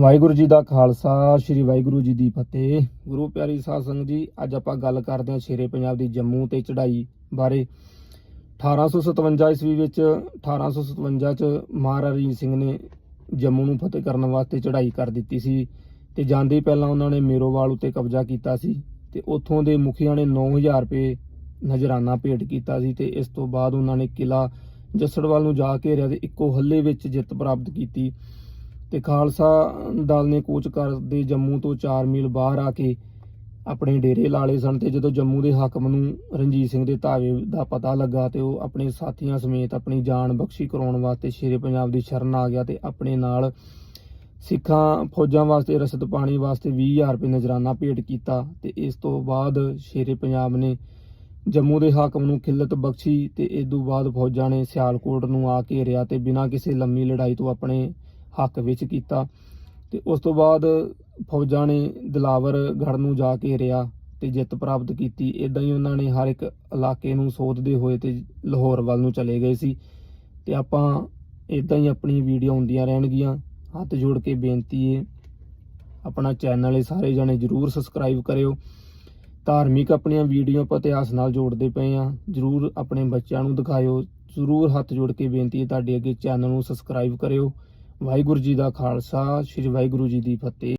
ਵਾਹਿਗੁਰੂ ਜੀ ਦਾ ਖਾਲਸਾ, ਸ੍ਰੀ ਵਾਹਿਗੁਰੂ ਜੀ ਦੀ ਫਤਿਹ। ਗੁਰੂ ਪਿਆਰੀ ਸਾਧ ਸੰਗਤ ਜੀ, ਅੱਜ ਆਪਾਂ ਗੱਲ ਕਰਦੇ ਹਾਂ ਸ਼ੇਰੇ ਪੰਜਾਬ ਦੀ ਜੰਮੂ ਤੇ ਚੜ੍ਹਾਈ ਬਾਰੇ। 1857 ਈਸਵੀ ਵਿੱਚ 1857 ਚ ਮਹਾਰਾਜਾ ਰਣਜੀਤ ਸਿੰਘ ਨੇ ਜੰਮੂ ਨੂੰ ਫਤਿਹ ਕਰਨ ਵਾਸਤੇ ਚੜ੍ਹਾਈ ਕਰ ਦਿੱਤੀ ਸੀ ਤੇ ਜਾਂਦੇ ਹੀ ਪਹਿਲਾਂ ਉਹਨਾਂ ਨੇ ਮੇਰੋਵਾਲ ਉੱਤੇ ਕਬਜ਼ਾ ਕੀਤਾ ਸੀ ਤੇ ਉੱਥੋਂ ਦੇ ਮੁਖੀਆਂ ਨੇ 9000 ਰੁਪਏ ਨਜਰਾਨਾ ਭੇਟ ਕੀਤਾ ਸੀ ਤੇ ਇਸ ਤੋਂ ਬਾਅਦ ਉਹਨਾਂ ਨੇ ਕਿਲਾ ਜੱਸੜਵਾਲ ਨੂੰ ਜਾ ਘੇਰਿਆ ਤੇ ਇੱਕੋ ਹੱਲੇ ਵਿੱਚ ਜਿੱਤ ਪ੍ਰਾਪਤ ਕੀਤੀ। ਤੇ ਖਾਲਸਾ ਦਲ ਨੇ ਕੂਚ ਕਰਦੇ ਜੰਮੂ ਤੋਂ 4 ਮੀਲ ਬਾਹਰ ਆ ਕੇ ਆਪਣੇ ਡੇਰੇ ਲਾਲੇ ਸਨ ਤੇ ਜਦੋਂ ਜੰਮੂ ਦੇ ਹਾਕਮ ਨੂੰ ਰਣਜੀਤ ਸਿੰਘ ਦੇ ਧਾਵੇ ਦਾ ਪਤਾ ਲੱਗਾ ਤੇ ਉਹ ਆਪਣੇ ਸਾਥੀਆਂ ਸਮੇਤ ਆਪਣੀ ਜਾਨ ਬਖਸ਼ੀ ਕਰਾਉਣ ਵਾਸਤੇ ਸ਼ੇਰੇ ਪੰਜਾਬ ਦੀ ਸ਼ਰਨ ਆ ਗਿਆ ਤੇ ਆਪਣੇ ਨਾਲ ਸਿੱਖਾਂ ਫੌਜਾਂ ਵਾਸਤੇ ਰਸਦ ਪਾਣੀ ਵਾਸਤੇ 20000 ਰੁਪਏ ਨਜਰਾਨਾ ਭੇਟ ਕੀਤਾ ਤੇ ਇਸ ਤੋਂ ਬਾਅਦ ਸ਼ੇਰੇ ਪੰਜਾਬ ਨੇ ਜੰਮੂ ਦੇ ਹਾਕਮ ਨੂੰ ਖਿਲਤ ਬਖਸ਼ੀ ਤੇ ਇਸ ਤੋਂ ਬਾਅਦ ਫੌਜਾਂ ਨੇ ਸਿਆਲਕੋਟ ਨੂੰ ਆ ਘੇਰਿਆ ਤੇ ਬਿਨਾਂ ਕਿਸੇ ਲੰਮੀ ਲੜਾਈ ਤੋਂ ਆਪਣੇ ਹੱਕ ਵਿੱਚ ਕੀਤਾ ਤੇ ਉਸ ਤੋਂ ਬਾਅਦ ਫੌਜਾਂ ਨੇ ਦਿਲਾਵਰ ਗੜ ਨੂੰ ਜਾ ਕੇ ਘੇਰਿਆ ਤੇ ਜਿੱਤ ਪ੍ਰਾਪਤ ਕੀਤੀ। ਇਦਾਂ ਹੀ ਉਹਨਾਂ ਨੇ ਹਰ ਇੱਕ ਇਲਾਕੇ ਨੂੰ ਸੋਧਦੇ ਹੋਏ ਤੇ ਲਾਹੌਰ ਵੱਲ ਨੂੰ ਚਲੇ ਗਏ ਸੀ। ਤੇ ਆਪਾਂ ਇਦਾਂ ਹੀ ਆਪਣੀ ਵੀਡੀਓ ਹੁੰਦੀਆਂ ਰਹਿਣਗੀਆਂ। ਹੱਥ ਜੋੜ ਕੇ ਬੇਨਤੀ ਹੈ ਆਪਣਾ ਚੈਨਲ ਹੈ ਸਾਰੇ ਜਣੇ ਜਰੂਰ ਸਬਸਕ੍ਰਾਈਬ ਕਰਿਓ। ਧਾਰਮਿਕ ਆਪਣੀਆਂ ਵੀਡੀਓ ਆਪਾਂ ਇਤਿਹਾਸ ਨਾਲ ਜੋੜਦੇ ਪਏ ਆ। ਜਰੂਰ ਆਪਣੇ ਬੱਚਿਆਂ ਨੂੰ ਦਿਖਾਇਓ। ਜਰੂਰ ਹੱਥ ਜੋੜ ਕੇ ਬੇਨਤੀ ਹੈ ਤੁਹਾਡੇ ਅੱਗੇ ਚੈਨਲ ਨੂੰ ਸਬਸਕ੍ਰਾਈਬ ਕਰਿਓ। ਵਾਹਿਗੁਰੂ ਜੀ ਦਾ ਖਾਲਸਾ ਸ੍ਰੀ ਵਾਹਿਗੁਰੂ ਜੀ ਦੀ ਫਤਿਹ।